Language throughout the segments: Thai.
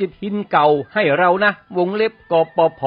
ฏิทินเก่าให้เรานะ วงเล็บกปพ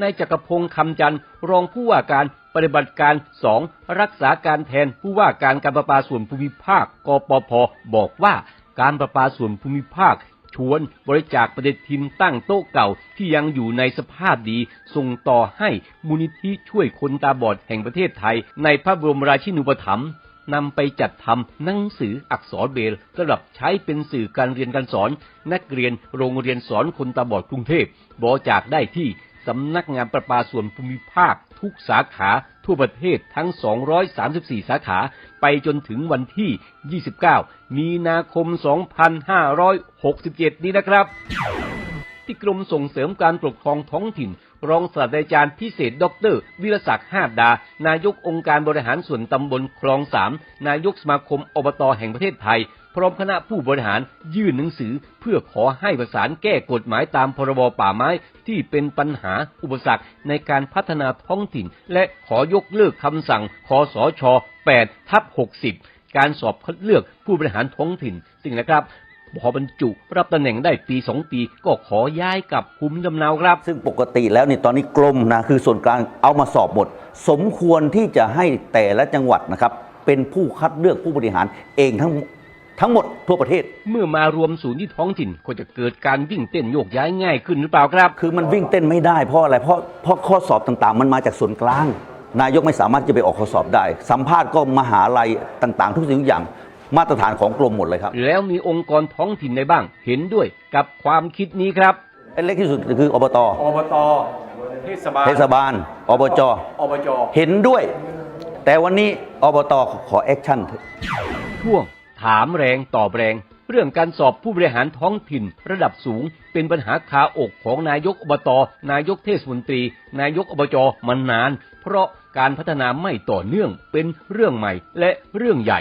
นายจักรพงศ์คำจันทร์รองผู้ว่าการปฏิบัติการสองรักษาการแทนผู้ว่าการการประปาส่วนภูมิภาคกปพบอกว่าการประปาส่วนภูมิภาคชวนบริจาคปฏิทินตั้งโต๊ะเก่าที่ยังอยู่ในสภาพดี ส่งต่อให้มูลนิธิช่วยคนตาบอดแห่งประเทศไทย ในพระบรมราชินูปถัมภ์ นำไปจัดทำหนังสืออักษรเบรลสำหรับใช้เป็นสื่อการเรียนการสอน นักเรียนโรงเรียนสอนคนตาบอดกรุงเทพบริจาคได้ที่สำนักงานประปาส่วนภูมิภาค ทุกสาขาทั่วประเทศทั้ง 234 สาขา ไปจนถึงวันที่ 29 มีนาคม 2567 นี้นะครับ ที่กรมส่งเสริมการปกครองท้องถิ่น รองศาสตราจารย์พิเศษดร วิรศักดิ์ห้าดา นายกองค์การบริหารส่วนตำบลคลองสามนายกสมาคมอบตแห่งประเทศไทย พร้อมคณะผู้บริหารยื่นหนังสือ เพื่อขอให้ประสานแก้กฎหมายตามพรบป่าไม้ที่เป็นปัญหาอุปสรรคในการพัฒนาท้องถิ่น และขอยกเลิกคำสั่งคอสช8ทับ60การสอบคัดเลือกผู้บริหารท้องถิ่นสิ่งนะครับ พอบรรจุรับตำแหน่งได้ปีสองปี ก็ขอย้ายกลับภูมิลำเนาครับ ซึ่งปกติแล้วนี่ตอนนี้กรมนะคือส่วนกลางเอามาสอบหมด สมควรที่จะให้แต่ละจังหวัดนะครับ เป็นผู้คัดเลือกผู้บริหารเองทั้งทั้งหมดทั่วประเทศ เมื่อมารวมศูนย์ที่ท้องถิ่นก็จะเกิดการวิ่งเต้นโยกย้ายง่ายขึ้นหรือเปล่าครับ คือมันวิ่งเต้นไม่ได้เพราะอะไรเพราะเพราะข้อสอบต่างๆ มันมาจากส่วนกลาง นายกไม่สามารถจะไปออกข้อสอบได้ สัมภาษณ์ก็มหาลัยต่าง ๆ ทุกสิ่งทุกอย่าง มาตรฐานของกรมหมดเลยครับ แล้วมีองค์กรท้องถิ่นในบ้าง เห็นด้วยกับความคิดนี้ครับไอ้เล็กที่สุดคืออบต อบต เทศบาล เทศบาล อบจ อบจ เห็นด้วย แต่วันนี้อบตขอแอคชั่นช่วงถามแรงตอบแรง เรื่องการสอบผู้บริหารท้องถิ่นระดับสูง เป็นปัญหาคาอกของนายกอบต นายกเทศมนตรี นายกอบจมานาน เพราะการพัฒนาไม่ต่อเนื่องเป็นเรื่องใหม่และเรื่องใหญ่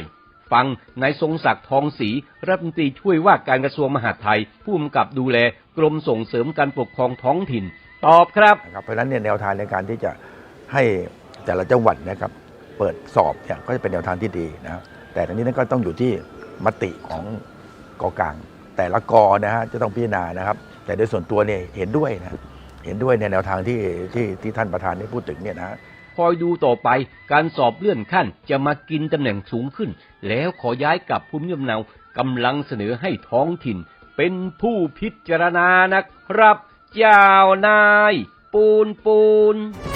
ฟังนายทรงศักดิ์ทองศรีรัฐมนตรีช่วยว่าการกระทรวงมหาดไทย ผู้กำกับดูแลกรมส่งเสริมการปกครองท้องถิ่น ตอบครับนะครับเพราะฉะนั้นเนี่ยแนวทางในการที่จะให้แต่ละจังหวัดนะครับเปิดสอบเนี่ยก็จะเป็นแนวทางที่ดีนะครับแต่ทั้งนี้นั้นก็ต้องอยู่ที่มติของกอกลาง แต่ละกอนะฮะจะต้องพิจารณานะครับ แต่โดยส่วนตัวเนี่ยเห็นด้วยนะเห็นด้วยในแนวทางที่ที่ที่ท่านประธานได้พูดถึงเนี่ยนะ คอยดูต่อไป การสอบเลื่อนขั้นจะมากินตำแหน่งสูงขึ้น แล้วขอย้ายกลับภูมิลำเนากำลังเสนอให้ท้องถิ่น เป็นผู้พิจารณานะครับ เจ้านาย ปูนปูน